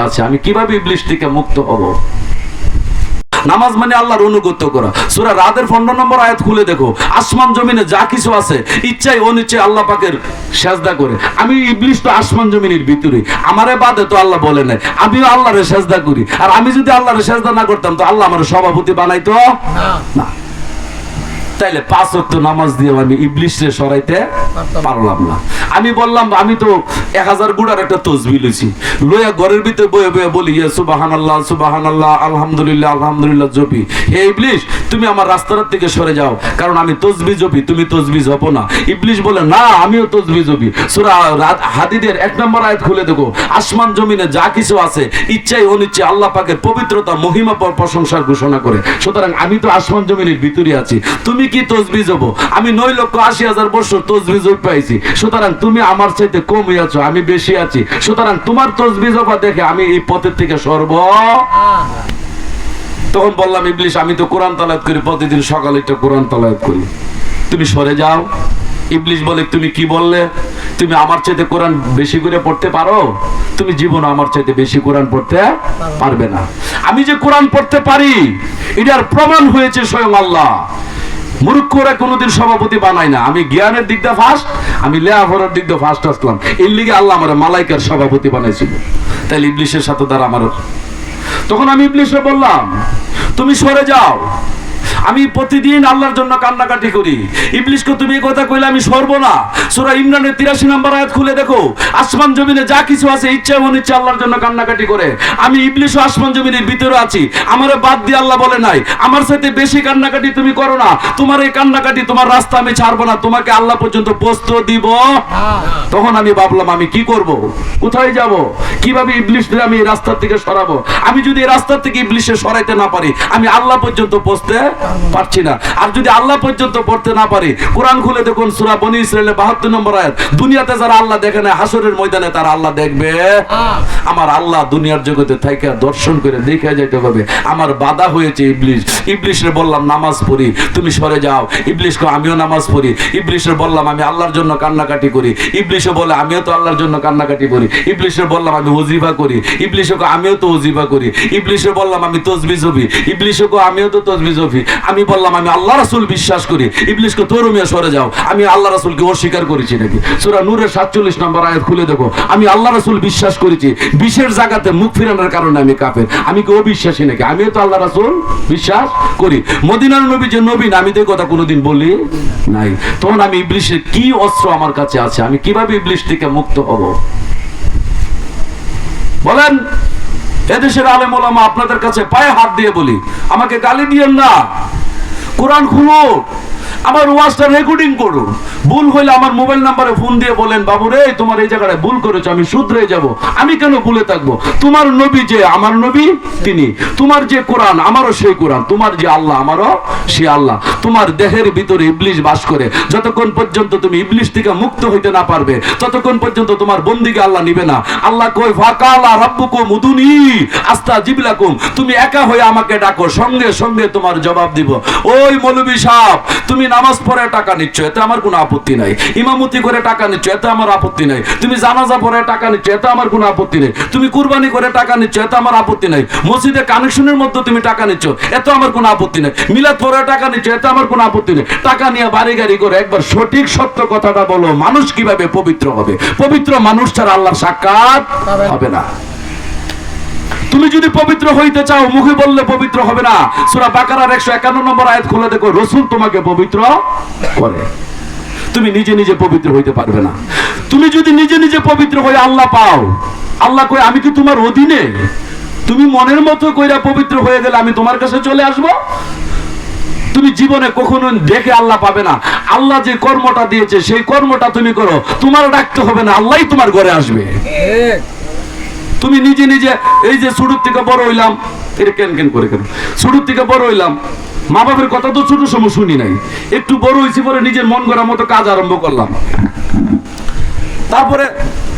আছে, আমি কীভাবে ইবলিশ থেকে মুক্ত হব? নামাজ মানে আল্লাহর অনুগত্য করা। সূরা রাদের 15 নম্বর আয়াত খুলে দেখো। আসমান জমিনে যা কিছু আছে ইচ্ছাই অনিচ্ছায় আল্লাহ পাকের সেজদা করে। আমি ইবলিশ তো আসমান জমিনের ভিতরে। আমারে বাদে তো আল্লাহ বলে নাই। আমিও আল্লাহরে সেজদা করি। আর আমি যদি আল্লাহরে সেজদা না করতাম, তো আল্লাহ আমার সভাপতি বানাইতো? না। তাইলে পাঁচ ওয়াক্ত নামাজ দিয়ে আমি ইবলিশে সরাইতে পারলাম না। আমি বললাম, আমি তো এক হাজার গুড়ার একটা তসবি লইছি। লইয়া ঘরের ভিতরে বয়ে বয়ে বলি ইয়ে সুবাহান আল্লাহ সুবাহান আল্লাহ আলহামদুলিল্লাহ আলহামদুলিল্লাহ, জপি। হে ইবলিশ, তুমি আমার রাস্তার থেকে সরে যাও, কারণ আমি তসবি জপি, তুমি তসবি জপো না। ইবলিশ বলে, না, আমিও তসবি জপি। সুরা হাদিদের এক নম্বর আয়াত খুলে দেখো, আসমান জমিনে যা কিছু আছে ইচ্ছাই অনিচ্ছাই আল্লাহ পাকের পবিত্রতা, মহিমা পর প্রশংসার ঘোষণা করে। সুতরাং আমি তো আসমান জমিনের ভিতরে আছি। তুমি কি তসবি জপো আমি নয় লক্ষ আশি হাজার বছর তসবি জপ পাইছি। সুতরাং তুমি আমার চাইতে কম আছো, আমি বেশি আছি। সুতরাং তোমার তসবি জপা দেখে আমি এই পথের থেকে সর্ব। তখন বললাম ইবলিশ আমি তো কোরআন তালায়াত করি, প্রতিদিন সকালে একটা কোরআন তালায়াত করি। তুমি সরে যাও। ইবলিশ বলে, তুমি কি বললে? তুমি আমার চাইতে কোরআন বেশি করে পড়তে পারো? তুমি জীবন আমার চাইতে বেশি কোরআন পড়তে পারবে না। আমি যে কোরআন পড়তে পারি, এটার প্রমাণ হয়েছে স্বয়ং আল্লাহ। মূর্খরা কোনোদিন সভাপতি বানায় না। আমি জ্ঞানের দিক দিয়ে ফার্স্ট আমি লেয়াভরার দিক দিয়ে ফার্স্ট আসলাম। এর লিগে আল্লাহ আমার মালাইকার সভাপতি বানাইছিল। তাইলে ইবলিশের সাথে তারা আমার তখন আমি ইবলিশে বললাম, তুমি সরে যাও। আমি প্রতিদিন আল্লাহর জন্য কান্নাকাটি করি। ইবলিশকে তুমি এই কথা কইলে আমি সরবো না। সূরা ইমরানের 83 নম্বর আয়াত খুলে দেখো। আসমান জমিনে যা কিছু আছে, ইচ্ছা অনিচ্ছা আল্লাহর জন্য কান্নাকাটি করে। আমি ইবলিশও আসমান জমিনের ভিতরে আছি। আমারে বাদ দিয়ে আল্লাহ বলে নাই। আমার সাথে বেশি কান্নাকাটি তুমি করো না। তোমার এই কান্নাকাটি তোমার রাস্তা আমি ছাড়বো না। তোমাকে আল্লাহ পর্যন্ত পোস্ত দিব। তখন আমি ভাবলাম, আমি কি করব? কোথায় যাব? কীভাবে ইবলিশ আমি এই রাস্তার থেকে সরাবো? আমি যদি এই রাস্তার থেকে ইবলিশে সরাইতে না পারি, আমি আল্লাহ পর্যন্ত পৌঁছতে পারছি না। আর যদি আল্লাহ পর্যন্ত পড়তে না পারি কোরআন খুলে দেখুন সূরা বনি ইসরাইলের 72 নম্বর আয়াত দুনিয়াতে যারা আল্লাহ দেখে না হাসরের ময়দানে তারা আল্লাহ দেখবে। আমার আল্লাহ দুনিয়ার জগতে থাইকা দর্শন করে দেখে যাইতে হবে। আমার বাধা হয়েছে ইবলিশ। ইবলিশরে বললাম নামাজ পড়ি তুমি সরে যাও। ইবলিশকে আমিও নামাজ পড়ি। ইবলিশরে বললাম আমি আল্লাহর জন্য কান্নাকাটি করি। ইবলিশে বলে আমিও তো আল্লাহর জন্য কান্নাকাটি করি। ইবলিশে বললাম আমি ওজিফা করি। ইবলিশকে আমিও তো ওজিফা করি। ইবলিশে বললাম আমি তসবি জবি ইবলিশকে আমিও তো তসবি জবি আমি বললাম, আমি আল্লাহ রাসূল বিশ্বাস করি। ইবলিশকে তোর মিয়া সরে যাও। আমি আল্লাহ রাসূলকে অস্বীকার করেছি নাকি? সূরা নূরের 47 নম্বর আয়াত খুলে দেখো। আমি আল্লাহ রাসূল বিশ্বাস করেছি। বিশেষ জায়গাতে মুখ ফিরানোর কারণে আমি কাফের। আমি কি অবিশ্বাসী নাকি? আমিও তো আল্লাহ রাসুল বিশ্বাস করি। মদিনার নবী যে নবীন আমি তো কথা কোনোদিন বলি নাই। তখন আমি ইবলিশের কি অস্ত্র আমার কাছে আছে? আমি কীভাবে ইবলিশ থেকে মুক্ত হব? বলেন এদেশের আলেম ওলামা আপনাদের কাছে পায়ে হাত দিয়ে বলি, আমাকে গালি দিয়েন না। কোরআন খুলো। আমার ওয়াজটা রেকর্ডিং করুন। ভুল হইলে আমার মোবাইল নাম্বারে ফোন দিয়ে বলেন, বাবু রে, তোমার এই জায়গায় ভুল করেছ, আমি শুধরে যাব। আমি কেন ভুলে থাকব? তোমার নবী যে, আমার নবী তিনি। তোমার যে কোরআন, আমারও সেই কোরআন। তোমার যে আল্লাহ, আমারও সে আল্লাহ। তোমার দেহের ভিতরে ইবলিশ বাস করে। যতক্ষণ পর্যন্ত তুমি ইবলিশ থেকে মুক্ত হইতে না পারবে, ততক্ষণ পর্যন্ত তোমার বন্দিকে আল্লাহ নিবে না। আল্লাহ কই ফাকালা রাব্বুকুম উদুনি আস্তা জিবলাকুম। তুমি একা হয়ে আমাকে ডাকো, সঙ্গে সঙ্গে তোমার জবাব দিব। ওই মৌলবী সাহেব, তুমি নামাজ পড়ে টাকা নিচ্ছ এতে আমার কোনো আপত্তি নাই। ইমামতি করে টাকা নিচ্ছ এতে আমার আপত্তি নাই। তুমি জানাজা পড়ে টাকা নিচ্ছ এতে আমার কোনো আপত্তি নেই। তুমি কুরবানি করে টাকা নিচ্ছ এতে আমার আপত্তি নাই। মসজিদে কানেকশনের মধ্যে তুমি টাকা নিচ্ছ এতে আমার কোনো আপত্তি নেই। মিলাদ পরে টাকা নিচ্ছ এতে আমার কোনো আপত্তি নেই। টাকা নিয়ে বাড়ি গাড়ি করে একবার সঠিক সত্য কথাটা বলো মানুষ কীভাবে পবিত্র হবে? পবিত্র মানুষ ছাড়া আল্লাহর সাক্ষাৎ হবে না। তুমি যদি পবিত্র হইতে চাও, মুখে বললে পবিত্র হবে না। সূরা বাকারার 151 নম্বর আয়াত খুলে দেখো, রাসূল তোমাকে পবিত্র করে। তুমি নিজে নিজে পবিত্র হইতে পারবে না। তুমি যদি নিজে নিজে পবিত্র হয়ে আল্লাহ পাও, আল্লাহ কই আমি কি তোমার অধীনে? তুমি মনের মতো কইরা পবিত্র হয়ে গেলে আমি তোমার কাছে চলে আসব? তুমি জীবনে কখনো দেখে আল্লাহ পাবে না। আল্লাহ যে কর্মটা দিয়েছে, সেই কর্মটা তুমি করো। তোমার ডাকতে হবে না, আল্লাহই তোমার ঘরে আসবে। তুমি নিজে নিজে এই যে শুরুর থেকে বড় হইলাম এটা কেন কেন করে কেন? শুরুর থেকে বড় হইলাম মা বাবার কথা তো ছোট সময় শুনি নাই। একটু বড় হয়েছি পরে নিজের মন করার মতো কাজ আরম্ভ করলাম। তারপরে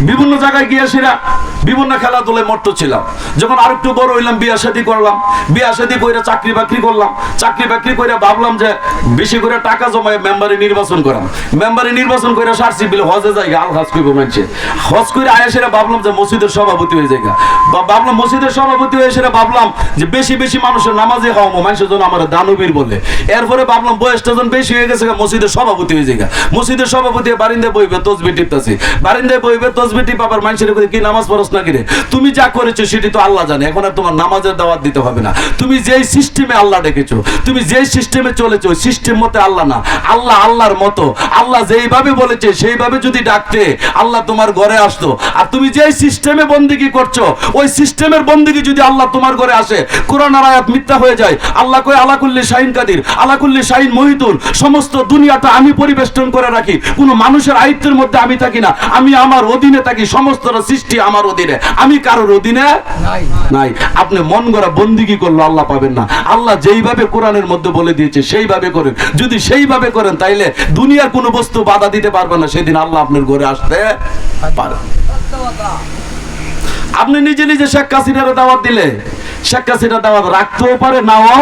বিভিন্ন জায়গায় গিয়ে সেরা বিভিন্ন খেলাধুলায় মত্ত ছিলাম। যখন আর একটু বড় হইলাম, বিয়া শাদি করলাম। বিয়া শাদি করে চাকরি বাকরি করলাম। চাকরি বাকরি করে ভাবলাম যে বেশি করে টাকা জমায় মেম্বারে নির্বাচন করাম। মেম্বারে নির্বাচন করে সারছি বিলে, হজে যাই আল হজ করব মানছে হজ করে আয়া সেরা ভাবলাম যে মসজিদের সভাপতি হয়ে যায় বা- ভাবলাম মসজিদের সভাপতি হয়ে সেরা ভাবলাম যে বেশি বেশি মানুষের নামাজে হওয়া মানুষের জন্য আমার দানবীর বলে। এরপরে ভাবলাম বয়সটা যখন বেশি হয়ে গেছে মসজিদের সভাপতি হয়ে যায়গা মসজিদের সভাপতি বারিন্দায় বইবে, তসবি টিপতাছি। বারিন্দায় বইবে তসবি টিপাবার মানুষের কই, কি নামাজ পড়স না কিরে তুমি যা করেছ সেটি তো আল্লাহ জানে এখন আর তোমার নামাজের দাওয়াত দিতে হবে না। তুমি যেই সিস্টেমে আল্লাহ ডেকেছো তুমি যেই সিস্টেমে চলেছো সিস্টেম মতে আল্লাহ না। আল্লাহ আল্লাহর মতো। আল্লাহ যেইভাবে বলেছে সেইভাবে যদি ডাকতে আল্লাহ তোমার ঘরে আসতো। আর তুমি যেই সিস্টেমে বন্দিগি করছ ওই সিস্টেমের বন্দিগি যদি আল্লাহ তোমার ঘরে আসে কোরআন আয়াত মিথ্যা হয়ে যায়। আল্লাহ কই আলাকুল্লি শাহিন কাদির আলাকুল্লি শাহিন মহিতুল সমস্ত দুনিয়াটা আমি পরিবেষ্টন করে রাখি। কোনো মানুষের আয়ত্তের মধ্যে আমি থাকি না। আমি আমার অধীনে থাকি সমস্ত সৃষ্টি আমার অধীনে। আমি কারোর অধীনে নাই। আপনি মন গড়া বন্দিগি করল আল্লাহ পাবেন না। আল্লাহ যেইভাবে কোরআনের মধ্যে বলে দিয়েছে সেইভাবে করেন। যদি সেইভাবে করেন তাইলে দুনিয়ার কোনো বস্তু বাধা দিতে পারবে না। সেদিন আল্লাহ আপনার ঘরে আসতে পারে আপনি নিজে নিজে শেখ হাসিনার দাওয়াত দিলে। শেখ হাসিনার দাওয়াত রাখতেও পারে নাও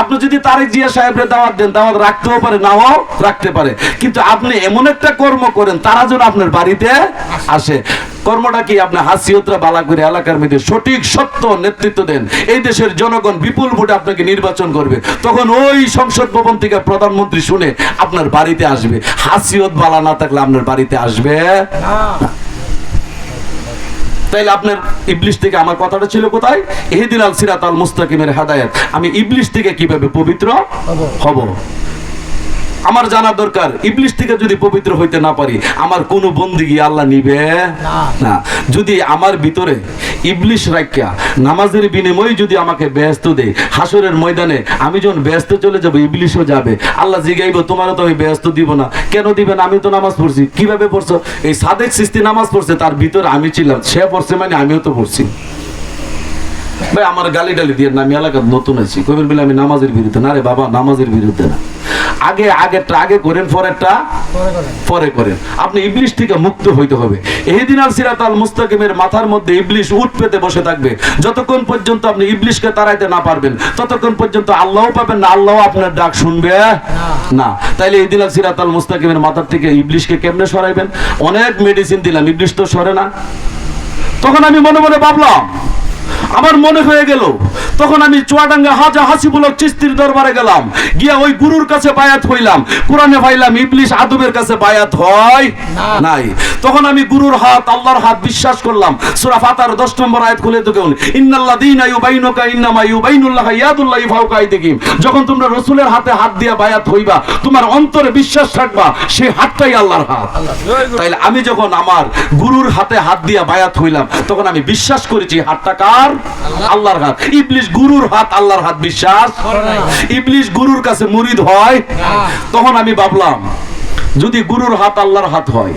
আপনি যদি তারেক জিয়া সাহেবের দাওয়াত দেন, দাওয়াত রাখতেও পারে নাও রাখতে পারে। কিন্তু আপনি এমন একটা কর্ম করেন, তারা যেন আপনার বাড়িতে আসে। কর্মটা কি আপনি হাসিয়তরা বালা করে এলাকার মধ্যে সঠিক, সত্য নেতৃত্ব দেন? এই দেশের জনগণ বিপুল ভোটে আপনাকে নির্বাচন করবে। তখন ওই সংসদ ভবন থেকে প্রধানমন্ত্রী শুনে আপনার বাড়িতে আসবে। হাসিয়ত বালা না থাকলে আপনার বাড়িতে আসবে? তাইলে আপনার ইবলিশ থেকে আমার কথাটা ছিল কোথায়? এহেদিন আল সিরাত আল মুস্তাকিমের হাদায়াত। আমি ইবলিশ থেকে কীভাবে পবিত্র? হব। আমার জানা দরকার ইবলিশ থেকে যদি পবিত্র হইতে না পারি আমার কোনো বন্দিগি আল্লাহ নিবে? না। যদি আমার ভিতরে ইবলিশ রাখিয়া নামাজের বিনিময়ে যদি আমাকে ব্যস্ত দেয় হাসরের ময়দানে আমি যখন ব্যস্ত চলে যাব ইবলিশও যাবে। আল্লাহ জিগাইব তোমারও তো আমি ব্যস্ত দিব না। কেন দিবেন আমি তো নামাজ পড়ছি। কীভাবে পড়ছো? এই সাদেক সিস্তি নামাজ পড়ছে তার ভিতরে আমি ছিলাম। সে পড়ছে মানে আমিও তো পড়ছি। ভাই আমার গালি ডালি দিয়ে না আমি এলাকার নতুন আছি। কবির বলে আমি নামাজের বিরুদ্ধে না রে বাবা নামাজের বিরুদ্ধে না। আগে আগেরটা আগে করেন পরেরটা পরে করেন। আপনি ইবলিশ থেকে মুক্ত হইতে হবে। এহিদিন আল সিরাত আল মুস্তাকিমের মাথার মধ্যে ইবলিশ উঠ পেতে বসে থাকবে। যতক্ষণ পর্যন্ত আপনি ইবলিশকে তাড়াইতে না পারবেন ততক্ষণ পর্যন্ত আল্লাহও পাবেন না আল্লাহ আপনার ডাক শুনবে। না। তাইলে ইদিন আল সিরাত আল মুস্তাকিমের মাথার থেকে ইবলিশকে কেমনে সরাইবেন? অনেক মেডিসিন দিলাম ইবলিশ তো সরে না। তখন আমি মনে মনে ভাবলাম আমার মনে হয়ে গেল তখন আমি চুয়াডাঙ্গা হাজা হাসিবুলক চিস্তির দরবারে গেলাম। গিয়া ওই গুরুর কাছে বায়াত হইলাম। কোরআনে ভাইলাম ইবলিশ আদবের কাছে বায়াত হয় নাই। তখন আমি গুরুর হাত আল্লাহর হাত বিশ্বাস করলাম। সূরা ফাতার 10 নম্বর আয়াত খুলে দেখুন ইন্নাল্লাযীনা ইউবাইনুকা ইন্নামা ইউবাইনুল্লাহ ইয়াদুল্লাহি ফাওকা আইদিহিম যখন তোমরা রাসূলের হাতে হাত দিয়া বায়াত হইবা তোমার অন্তরে বিশ্বাস রাখবা সেই হাতটাই আল্লাহর হাত। তাইলে আমি যখন আমার গুরুর হাতে হাত দিয়া বায়াত হইলাম তখন আমি বিশ্বাস করেছি হাতটা কার? আল্লাহর হাত। ইবলিশ গুরুর হাত আল্লাহর হাত বিশ্বাস ইবলিশ গুরুর কাছে মুরিদ হয়। তখন আমি ভাবলাম যদি গুরুর হাত আল্লাহর হাত হয়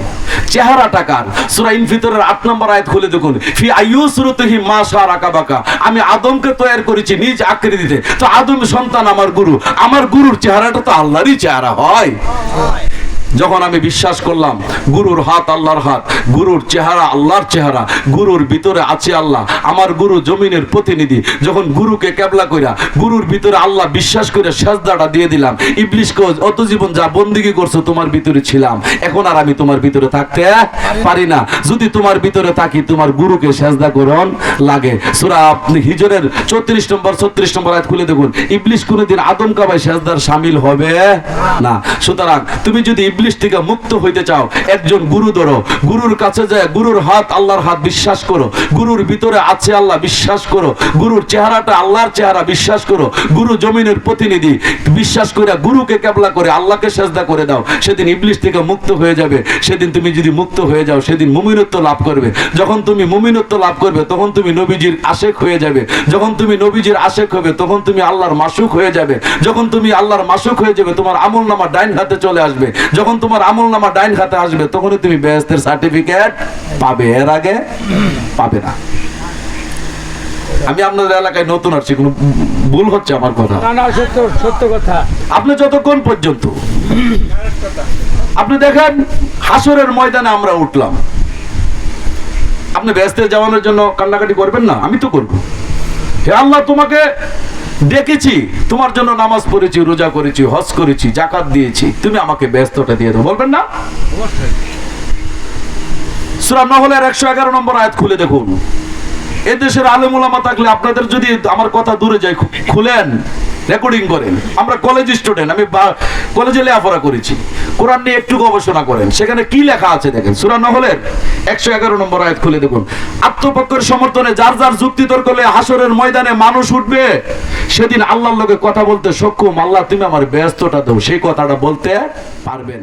চেহারা টাকার সুরাইন ইনফিতরের আট নম্বর আয়াত খুলে দেখুন। ফি আইয়ুসরুতিহি মা শারাকা বাকা আমি আদমকে তৈরি করেছি নিজ আকৃতিতে। তো আদম সন্তান আমার গুরু। আমার গুরুর চেহারাটা তো আল্লাহরই চেহারা হয়। যখন আমি বিশ্বাস করলাম, গুরুর হাত আল্লাহর হাত, গুরুর চেহারা আল্লাহর চেহারা, গুরুর ভিতরে আছে আল্লাহ, আমার গুরু জমিনের প্রতিনিধি, যখন গুরুকে কেবলা কইরা, গুরুর ভিতরে আল্লাহ বিশ্বাস করে সেজদাটা দিয়ে দিলাম, ইবলিশকে অত জীবন যা বন্দিগি করছ, তোমার ভিতরে ছিলাম, এখন আর আমি তোমার ভিতরে থাকতে পারি না। যদি তোমার ভিতরে থাকি, তোমার গুরুকে সেজদা করন লাগে। সূরা আপনি হিজরের 34 নম্বর 36 নম্বর আয়াত খুলে দেখুন, ইবলিশ কোনোদিন আদম কাবায় সেজদার সামিল হবে না। সুতরাং তুমি যদি ইবলিশ থেকে মুক্ত হইতে চাও, একজন গুরু ধরো। গুরুর কাছে যায়, গুরুর হাত আল্লাহর হাত বিশ্বাস করো। গুরুর ভিতরে আছে আল্লাহ বিশ্বাস করো। গুরুর চেহারাটা আল্লাহর চেহারা বিশ্বাস করো। গুরু জমিনের প্রতিনিধি। বিশ্বাস করে গুরুকে কেবলা করে, আল্লাহকে সেজদা করে দাও। সেদিন ইবলিশ থেকে মুক্ত হয়ে যাবে। সেদিন তুমি যদি মুক্ত হয়ে যাও, সেদিন মুমিনত্ব লাভ করবে। যখন তুমি মুমিনত্ব লাভ করবে, তখন তুমি নবীজির আশেক হয়ে যাবে। যখন তুমি নবীজির আশেক হবে, তখন তুমি আল্লাহর মাসুক হয়ে যাবে। যখন তুমি আল্লাহর মাসুক হয়ে যাবে, তোমার আমল নামা ডাইন হাতে চলে আসবে। যখন তোমার আমল নামা ডাইন হাতে আসবে তখনই তুমি বেহেস্তের সার্টিফিকেট পাবে। এর আগে পাবে না। আমি আপনাদের এলাকায় নতুন আসছি কোনো ভুল হচ্ছে আমার কথা? না না সত্য সত্য কথা। আপনি যতক্ষণ পর্যন্ত আপনি দেখেন হাসরের ময়দানে আমরা উঠলাম। আপনি ব্যস্ত যাওয়ানোর জন্য কান্নাকাটি করবেন না? আমি তো করব। হে আল্লাহ তোমাকে ডেকেছি তোমার জন্য নামাজ পড়েছি রোজা করেছি হজ করেছি জাকাত দিয়েছি। তুমি আমাকে ব্যস্তটা দিয়ে দাও বলবেন না? সুরা নহলের একশো এগারো নম্বর আয়াত খুলে দেখুন। এ দেশের আলেম ওলামা থাকলে আপনাদের যদি আমার কথা দূরে যায় খুলেন রেকর্ডিং করেন। আমরা কলেজ স্টুডেন্ট আমি কলেজে লেখাপড়া করেছি। কোরআন নিয়ে একটু গবেষণা করেন। সেখানে কি লেখা আছে দেখেন, সুরা নহলের একশো এগারো নম্বর আয়াত খুলে দেখুন। আত্মপক্ষের সমর্থনে যার যার যুক্তি করলে হাসরের ময়দানে মানুষ উঠবে, সেদিন আল্লাহর লোকে কথা বলতে সক্ষম। আল্লাহ, তুমি আমার ব্যস্তটা দাও। সেই কথাটা বলতে পারবেন।